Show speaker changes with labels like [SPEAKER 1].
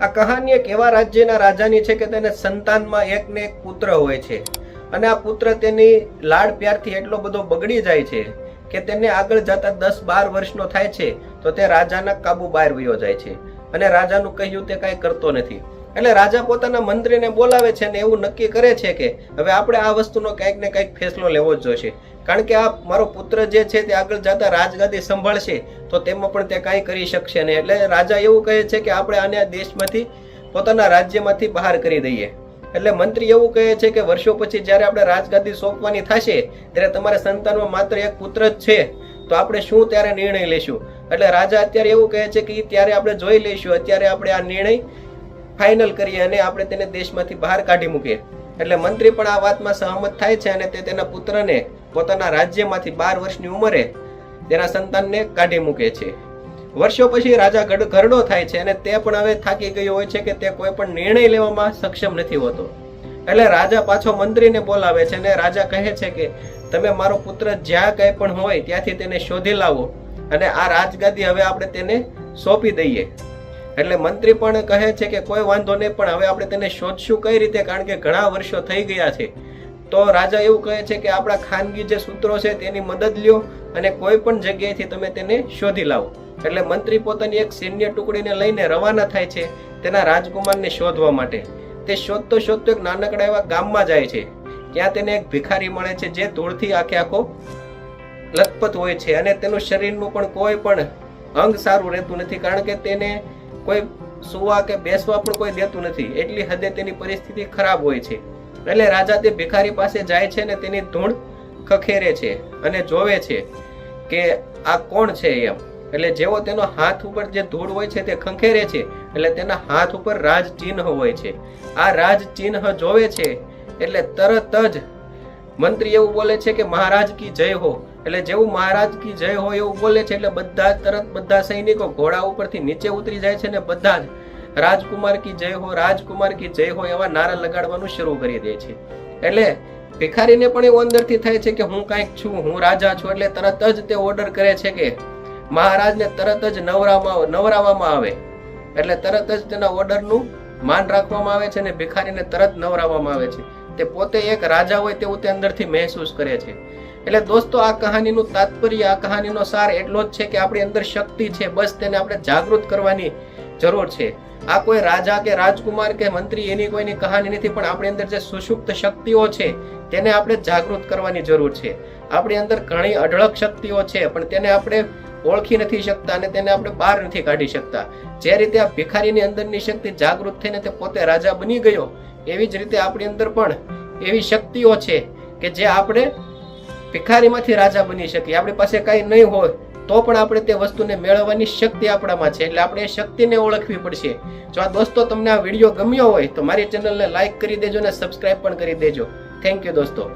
[SPEAKER 1] આ કહાની એક એવા રાજ્યના રાજાની છે કે તેને સંતાનમાં એક ને એક પુત્ર હોય છે. અને આ પુત્ર તેની લાડ પ્યારથી એટલો બધો બગડી જાય છે કે તેને આગળ જતા દસ બાર વર્ષનો થાય છે તો તે રાજાના કાબુ બહાર વયો જાય છે. અને રાજાનું કહ્યું તે કાંઈ કરતો નથી. એટલે રાજા પોતાના મંત્રીને બોલાવે છે અને એવું નક્કી કરે છે કે હવે આપણે આ વસ્તુનો કંઈક ને કંઈક ફેસલો લેવો જ જોઈશે કારણ કે આ મારો પુત્ર જે છે તે આગળ જતા રાજગાદી સંભાળશે, તો તેમાં પણ તે કાંઈ કરી શકશે નહીં. એટલે રાજા એવું કહે છે કે આપણે આને આ દેશમાંથી, પોતાના રાજ્યમાંથી બહાર કરી દઈએ. એટલે મંત્રી એવું કહે છે કે વર્ષો પછી જ્યારે આપણે રાજગાદી સોંપવાની થશે, ત્યારે તમારા સંતાનમાં માત્ર એક પુત્ર જ છે, તો આપણે શું ત્યારે નિર્ણય લઈશું એટલે રાજા અત્યારે એવું કહે છે કે ત્યારે આપણે જોઈ લઈશું, અત્યારે આપણે આ નિર્ણય ફાઇનલ કરીએ અને આપણે તેને દેશમાંથી બહાર કાઢી મૂકીએ. એટલે મંત્રી પણ આ વાતમાં સહમત થાય છે અને તે તેના પુત્રને પોતાના રાજ્યમાંથી બાર વર્ષની ઉંમરે તેના સંતાનને કાઢી મૂકે છે. વર્ષો પછી રાજા ઘરડો થાય છે અને તે પણ હવે થાકી ગયો હોય છે કે તે કોઈ પણ નિર્ણય લેવામાં સક્ષમ નથી હોતો. એટલે રાજા પાછો મંત્રીને બોલાવે છે અને રાજા કહે છે કે તમે મારો પુત્ર જ્યાં કંઈ પણ હોય ત્યાંથી તેને શોધી લાવો અને આ રાજગાદી હવે આપણે તેને સોંપી દઈએ. એટલે મંત્રી પણ કહે છે કે કોઈ વાંધો નહીં, પણ હવે આપણે તેને શોધશું કઈ રીતે? કારણ કે ઘણા વર્ષો થઈ ગયા છે. તો રાજા એવું કહે છે કે આપણા ખાનગી જે સૂત્રો છે તેની મદદ લ્યો અને કોઈ પણ જગ્યાએથી તમે તેને શોધી લાવો. એટલે મંત્રી પોતાની એક સૈન્ય ટુકડીને લઈને રવાના થાય છે તેના રાજકુમારને શોધવા માટે. તે શોધતો શોધતો એક નાનકડા એવા ગામમાં જાય છે. ત્યાં તેને એક ભિખારી મળે છે જે ધૂળથી આખે આખો લથપથ હોય છે અને તેનું શરીરનું પણ કોઈ પણ અંગ સારું રહેતું નથી. કારણ કે તેને કોઈ સુવા કે બેસવા પણ કોઈ દેતું નથી. એટલી હદે તેની પરિસ્થિતિ ખરાબ હોય છે. એટલે રાજા તે ભિખારી પાસે જાય છે ને તેની ધૂળ ખખેરે છે અને જોવે છે કે આ કોણ છે એમ. એટલે જેવો તેનો હાથ ઉપર જે ધૂળ હોય છે તે ખંખેરે છે. એટલે તેના હાથ ઉપર રાજ ચિહ્ન હોય છે. આ રાજ ચિહ્ન જોવે છે એટલે તરત જ મંત્રી એવું બોલે છે કે મહારાજ કી જય હો. એટલે જેવું મહારાજ કી જય હો એવું બોલે છે એટલે બધા તરત બધા સૈનિકો ઘોડા ઉપરથી નીચે ઉતરી જાય છે ને બધા જ રાજકુમાર કી જય હો, રાજકુમાર કી જય હો એવા નારા લગાડવાનું શરૂ કરી દે છે. એટલે ભિખારીને પણ એવું અંદરથી થાય છે કે હું કાંઈક છું, હું રાજા છું, એટલે તરત જ તે ઓર્ડર કરે છે કે મહારાજને તરત જ નવરામાં નવરાવવામાં આવે. એટલે તરત જ તેના ઓર્ડરનું માન રાખવામાં આવે છે અને ભિખારીને તરત નવરાવવામાં આવે છે. તે પોતે એક રાજા હોય તેવું તે અંદરથી મહેસૂસ કરે છે. એટલે દોસ્તો, આ કહાનીનું તાત્પર્ય, આ કહાનીનો સાર એટલો જ છે કે આપણી અંદર શક્તિ છે, બસ તેને આપણે જાગૃત કરવાની જરૂર છે. આ કોઈ રાજા કે રાજકુમાર કે મંત્રી એની કોઈની કહાની નથી, પણ આપણી અંદર જે સુષુપ્ત શક્તિઓ છે, તેને આપણે જાગૃત કરવાની જરૂર છે. આપણી અંદર ઘણી અઢળક શક્તિઓ છે, પણ તેને આપણે ઓળખી નથી શકતા અને તેને આપણે બહાર નથી કાઢી શકતા. જે રીતે આ ભિખારીની અંદરની શક્તિ જાગૃત થઈને તે પોતે રાજા બની ગયો એવી જ રીતે આપણી અંદર પણ એવી શક્તિઓ છે કે જે આપણે ભિખારીમાંથી રાજા બની શકીએ. આપણી પાસે કાંઈ નહીં હોય, તો પણ આપણે તે વસ્તુને મેળવવાની શક્તિ આપણામાં છે. એટલે આપણે એ શક્તિને ઓળખવી પડશે. જો આ દોસ્તો તમને આ વીડિયો ગમ્યો હોય, તો મારી ચેનલને લાઈક કરી દેજો અને સબસ્ક્રાઇબ પણ કરી દેજો. થેન્ક યુ દોસ્તો.